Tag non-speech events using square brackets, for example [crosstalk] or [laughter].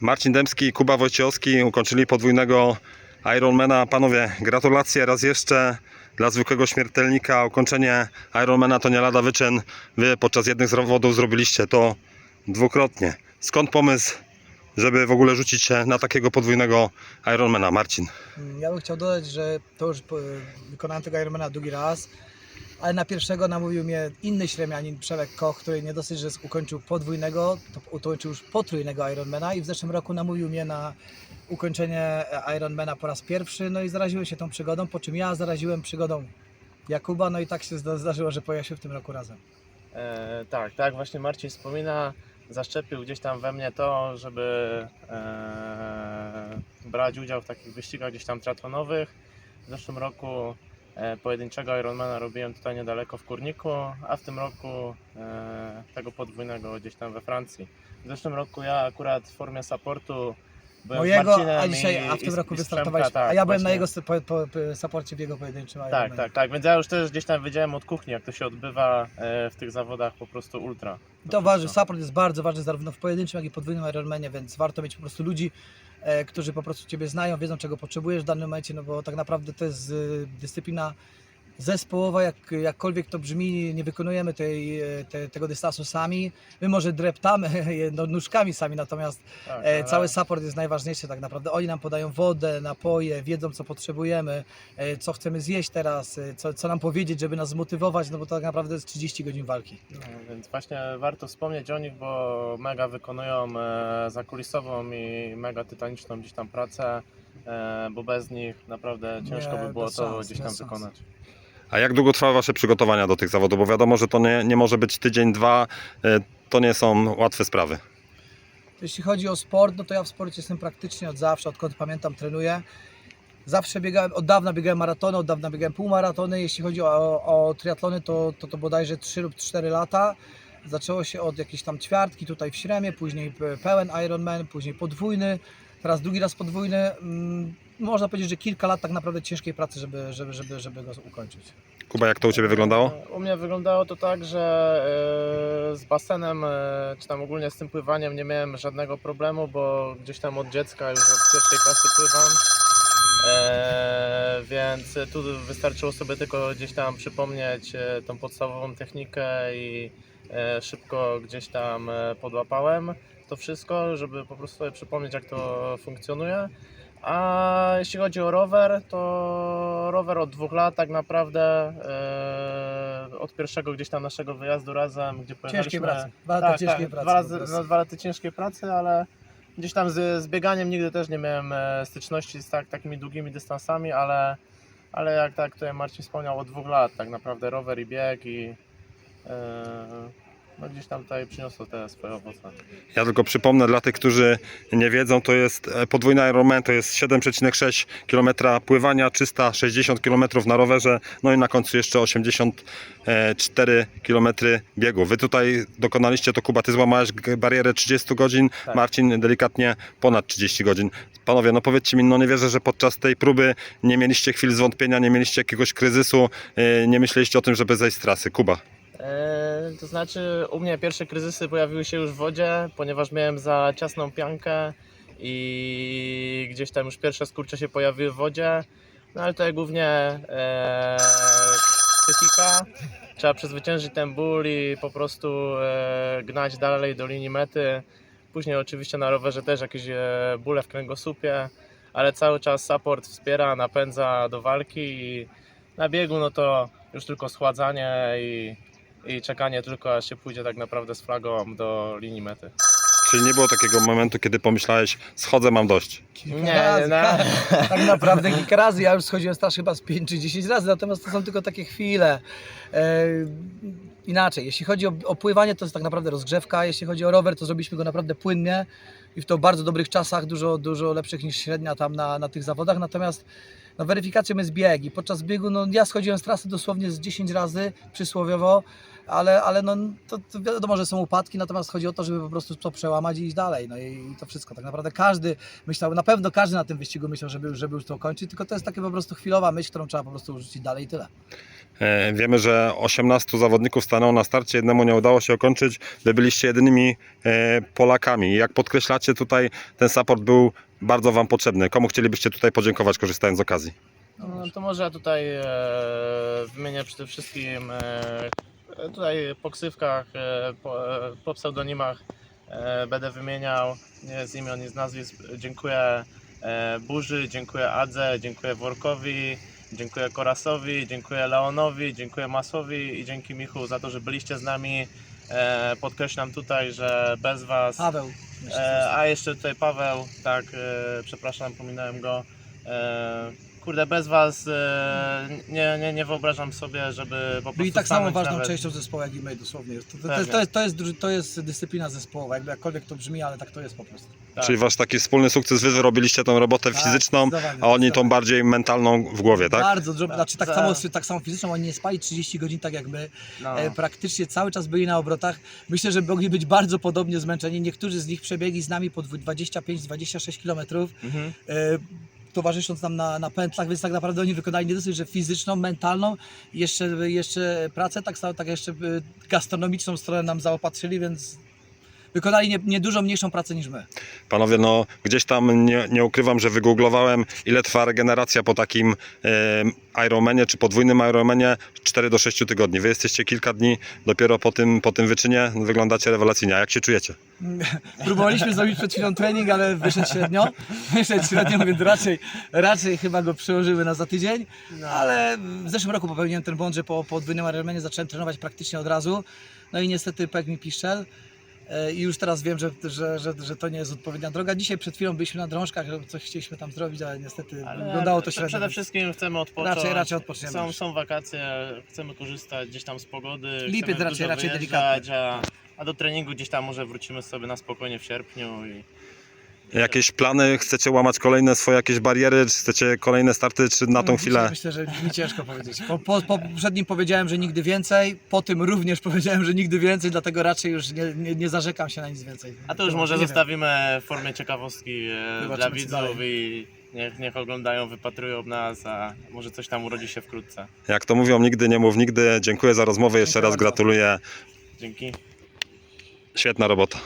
Marcin Dębski i Kuba Wojciechowski ukończyli podwójnego Ironmana. Panowie, gratulacje raz jeszcze dla zwykłego śmiertelnika. Ukończenie Ironmana to nie lada wyczyn. Wy podczas jednych zawodów zrobiliście to dwukrotnie. Skąd pomysł, żeby w ogóle rzucić się na takiego podwójnego Ironmana? Marcin. Ja bym chciał dodać, że to już po- wykonałem tego Ironmana drugi raz, ale na pierwszego namówił mnie inny śremianin Przemek Koch, który nie dosyć, że ukończył podwójnego, to ukończył już potrójnego Ironmana i w zeszłym roku namówił mnie na ukończenie Ironmana po raz pierwszy, no i zaraziłem się tą przygodą, po czym ja zaraziłem przygodą Jakuba, no i tak się zda- zdarzyło, że pojechaliśmy w tym roku razem. E, tak, tak, właśnie Marcin wspomina, zaszczepił gdzieś tam we mnie to, żeby e, brać udział w takich wyścigach gdzieś tam triatlonowych. W zeszłym roku pojedynczego Ironmana robiłem tutaj niedaleko w Kurniku, a w tym roku e, tego podwójnego gdzieś tam we Francji. W zeszłym roku ja akurat w formie supportu Mojego, a dzisiaj, a w tym roku Przemka, tak, a ja byłem na jego po, po, po, saporcie w jego pojedynczym Tak, tak, tak, więc ja już też gdzieś tam wiedziałem od kuchni, jak to się odbywa e, w tych zawodach po prostu ultra. To ważne, support jest bardzo ważny zarówno w pojedynczym, jak i podwójnym Ironmanie, więc warto mieć po prostu ludzi, e, którzy po prostu Ciebie znają, wiedzą czego potrzebujesz w danym momencie, no bo tak naprawdę to jest y, dyscyplina zespołowa, jak, jakkolwiek to brzmi, nie wykonujemy tej, te, tego dystansu sami. My może dreptamy [laughs] no, nóżkami sami, natomiast Tak, e, cały support jest najważniejszy tak naprawdę. Oni nam podają wodę, napoje, wiedzą co potrzebujemy, e, co chcemy zjeść teraz, e, co, co nam powiedzieć, żeby nas zmotywować, no bo to tak naprawdę jest 30 godzin walki. No, więc właśnie warto wspomnieć o nich, bo mega wykonują e, zakulisową i mega tytaniczną gdzieś tam pracę, e, bo bez nich naprawdę ciężko Nie, by było to szans, gdzieś tam szans. A jak długo trwały Wasze przygotowania do tych zawodów? Bo wiadomo, że to nie, nie może być tydzień, dwa. e, To nie są łatwe sprawy. Jeśli chodzi o sport, no to ja w sporcie jestem praktycznie od zawsze, odkąd pamiętam trenuję. Zawsze biegałem, od dawna biegałem maratony, od dawna biegałem półmaratony. Jeśli chodzi o, o triatlony, to, to to bodajże 3 lub 4 lata. Zaczęło się od jakiejś tam ćwiartki tutaj w Śremie, później pe- pełen Ironman, później podwójny, teraz drugi raz podwójny. Można powiedzieć, że kilka lat tak naprawdę ciężkiej pracy, żeby, żeby, żeby, żeby go ukończyć. Kuba, jak to u Ciebie wyglądało? U mnie wyglądało to tak, że e, z basenem, e, czy tam ogólnie z tym pływaniem nie miałem żadnego problemu, bo gdzieś tam od dziecka już od pierwszej klasy pływam. E, więc tu wystarczyło sobie tylko gdzieś tam przypomnieć tą podstawową technikę i szybko gdzieś tam podłapałem to wszystko, żeby po prostu sobie przypomnieć jak to funkcjonuje. A jeśli chodzi o rower, to rower od dwóch lat tak naprawdę e, od pierwszego gdzieś tam naszego wyjazdu razem, gdzie pojechaliśmy. Ciężkiej pracy. Dwa lata ciężkiej pracy. Tak, Dwa, razy, po prostu. no, dwa lata ciężkiej pracy, ale gdzieś tam z, z bieganiem nigdy też nie miałem e, styczności z tak, takimi długimi dystansami, ale, ale jak tak tutaj Marcin wspomniał, od dwóch lat tak naprawdę rower i bieg i e, no gdzieś tam tutaj przyniosło te swoje owoce. Ja tylko przypomnę dla tych, którzy nie wiedzą, to jest e, podwójny Ironman, to jest 7,6 km pływania, 360 km na rowerze, no i na końcu jeszcze 84 km biegu. Wy tutaj dokonaliście to, Kuba, ty złamałeś g- barierę 30 godzin, Tak. Marcin delikatnie ponad 30 godzin. Panowie, no powiedzcie mi, no nie wierzę, że podczas tej próby nie mieliście chwil zwątpienia, nie mieliście jakiegoś kryzysu, e, nie myśleliście o tym, żeby zejść z trasy. Kuba. E, to znaczy, u mnie pierwsze kryzysy pojawiły się już w wodzie, ponieważ miałem za ciasną piankę i gdzieś tam już pierwsze skurcze się pojawiły w wodzie. No ale to głównie e, psychika. Trzeba przezwyciężyć ten ból i po prostu e, gnać dalej do linii mety. Później oczywiście na rowerze też jakieś e, bóle w kręgosłupie, ale cały czas support wspiera, napędza do walki i na biegu no to już tylko schładzanie i, i czekanie tylko aż się pójdzie tak naprawdę z flagą do linii mety. Czyli nie było takiego momentu, kiedy pomyślałeś, schodzę, mam dość. Kilka Nie, razy, nie, no. [laughs] tak naprawdę kilka razy. Ja już schodziłem staż chyba z 5 czy 10 razy, natomiast to są tylko takie chwile. E, inaczej, jeśli chodzi o, o pływanie, to jest tak naprawdę rozgrzewka. Jeśli chodzi o rower, to zrobiliśmy go naprawdę płynnie i w to bardzo dobrych czasach, dużo, dużo lepszych niż średnia tam na, na tych zawodach. Natomiast no, weryfikacją jest bieg i podczas biegu, no ja schodziłem z trasy dosłownie z 10 razy przysłowiowo, ale, ale no, to, to wiadomo, że są upadki, natomiast chodzi o to, żeby po prostu to przełamać i iść dalej. No i, i to wszystko. Tak naprawdę każdy myślał, na pewno każdy na tym wyścigu myślał, żeby, żeby już to kończyć, tylko to jest taka po prostu chwilowa myśl, którą trzeba po prostu rzucić dalej i tyle. E, Wiemy, że 18 zawodników stanęło na starcie, jednemu nie udało się okończyć. Wy byliście jedynymi e, Polakami. Jak podkreślacie, tutaj ten support był bardzo Wam potrzebny. Komu chcielibyście tutaj podziękować, korzystając z okazji? No, to może ja tutaj e, wymienię przede wszystkim tutaj po ksywkach, po, pseudonimach będę wymieniał z imion, nie z nazwisk. Dziękuję Burzy, dziękuję Adze, dziękuję Workowi, dziękuję Korasowi, dziękuję Leonowi, dziękuję Masowi i dzięki Michu za to, że byliście z nami. E, podkreślam tutaj, że bez Was Paweł. E, a jeszcze tutaj Paweł, tak, e, przepraszam, pominąłem go. E, kurde, bez Was e, nie, nie, nie wyobrażam sobie, żeby po prostu Byli tak samo stanąć ważną nawet. częścią zespołu jak i my, dosłownie. To, to, to, Pewnie. to, jest, to, jest, to jest dyscyplina zespołowa, jakby jakkolwiek to brzmi, ale tak to jest po prostu. Tak. Czyli Wasz taki wspólny sukces, Wy wyrobiliście tą robotę Tak, fizyczną, zdecydowanie, a oni tą zdecydowanie. bardziej mentalną w głowie, tak? Bardzo, drob- znaczy tak Za- samo, tak samo fizyczną, oni nie spali 30 godzin tak jak my. No. E, praktycznie cały czas byli na obrotach. Myślę, że mogli być bardzo podobnie zmęczeni. Niektórzy z nich przebiegli z nami po 25-26 km, Mhm. e, towarzysząc nam na, na pętlach, więc tak naprawdę oni wykonali nie dosyć, że fizyczną, mentalną, jeszcze, jeszcze pracę, tak samo, tak jeszcze e, gastronomiczną stronę nam zaopatrzyli, więc wykonali nie, nie dużo mniejszą pracę niż my. Panowie, no gdzieś tam nie, nie ukrywam, że wygooglowałem, ile trwa regeneracja po takim e, Ironmanie czy podwójnym Ironmanie 4 do 6 tygodni. Wy jesteście kilka dni dopiero po tym, po tym wyczynie, wyglądacie rewelacyjnie. A jak się czujecie? [laughs] Próbowaliśmy zrobić przed chwilą trening, ale wyszedł średnio. [laughs] Wyszedł średnio, więc raczej, raczej chyba go przełożymy na za tydzień. No. Ale w zeszłym roku popełniłem ten błąd, że po po podwójnym Ironmanie zacząłem trenować praktycznie od razu. No i niestety pekł mi piszczel. E, I już teraz wiem, że, że, że, że to nie jest odpowiednia droga. Dzisiaj przed chwilą byliśmy na drążkach, coś chcieliśmy tam zrobić, ale niestety Ale wyglądało to średnio. Przede wszystkim chcemy odpocząć. Raczej- raczej odpoczniemy Są, są wakacje, chcemy korzystać gdzieś tam z pogody. Lipiec raczej- raczej wyjeżdżać, a, a do treningu gdzieś tam może wrócimy sobie na spokojnie w sierpniu. I, Jakieś plany? Chcecie łamać kolejne swoje jakieś bariery? Czy chcecie kolejne starty? Czy na tą No, chwilę? Myślę, że mi ciężko powiedzieć. Po, po, po poprzednim powiedziałem, że nigdy więcej, po tym również [laughs] powiedziałem, że nigdy więcej, dlatego raczej już nie, nie, nie zarzekam się na nic więcej. A to już może nie wiem. zostawimy w formie ciekawostki e, Zobaczymy, dla widzów i niech, niech oglądają, wypatrują nas, a może coś tam urodzi się wkrótce. Jak to mówią, nigdy nie mów nigdy. Dziękuję za rozmowę, jeszcze Dziękuję raz bardzo. gratuluję. Dzięki. Świetna robota.